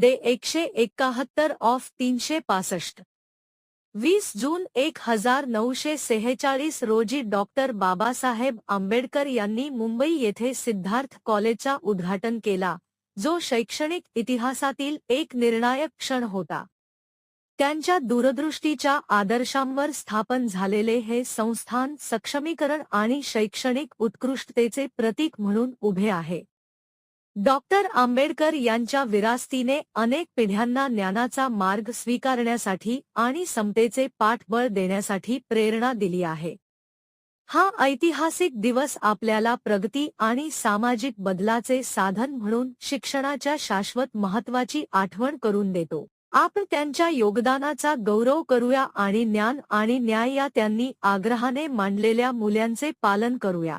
दे एकशे एकाहत्तर ऑफ तीनशे पासष्ट. वीस जून एक हजार नऊशे सेहेचाळीस रोजी डॉक्टर बाबासाहेब आंबेडकर यांनी मुंबई येथे सिद्धार्थ कॉलेजचा उद्घाटन केला जो शैक्षणिक इतिहासातील एक निर्णायक क्षण होता. त्यांच्या दूरदृष्टीच्या आदर्शांवर स्थापन झालेले हे संस्थान सक्षमीकरण आणि शैक्षणिक उत्कृष्टतेचे प्रतीक म्हणून उभे आहे. डॉक्टर आंबेडकर यांच्या विरासतीने अनेक पिढ्यांना ज्ञानाचा मार्ग स्वीकारण्यासाठी आणि समतेचे पाठबळ देण्यासाठी प्रेरणा दिली आहे. हा ऐतिहासिक दिवस आपल्याला प्रगती आणि सामाजिक बदलाचे साधन म्हणून शिक्षणाच्या शाश्वत महत्वाची आठवण करून देतो. आपण त्यांच्या योगदानाचा गौरव करूया आणि ज्ञान आणि न्याय या त्यांनी आग्रहाने मांडलेल्या मूल्यांचे पालन करूया.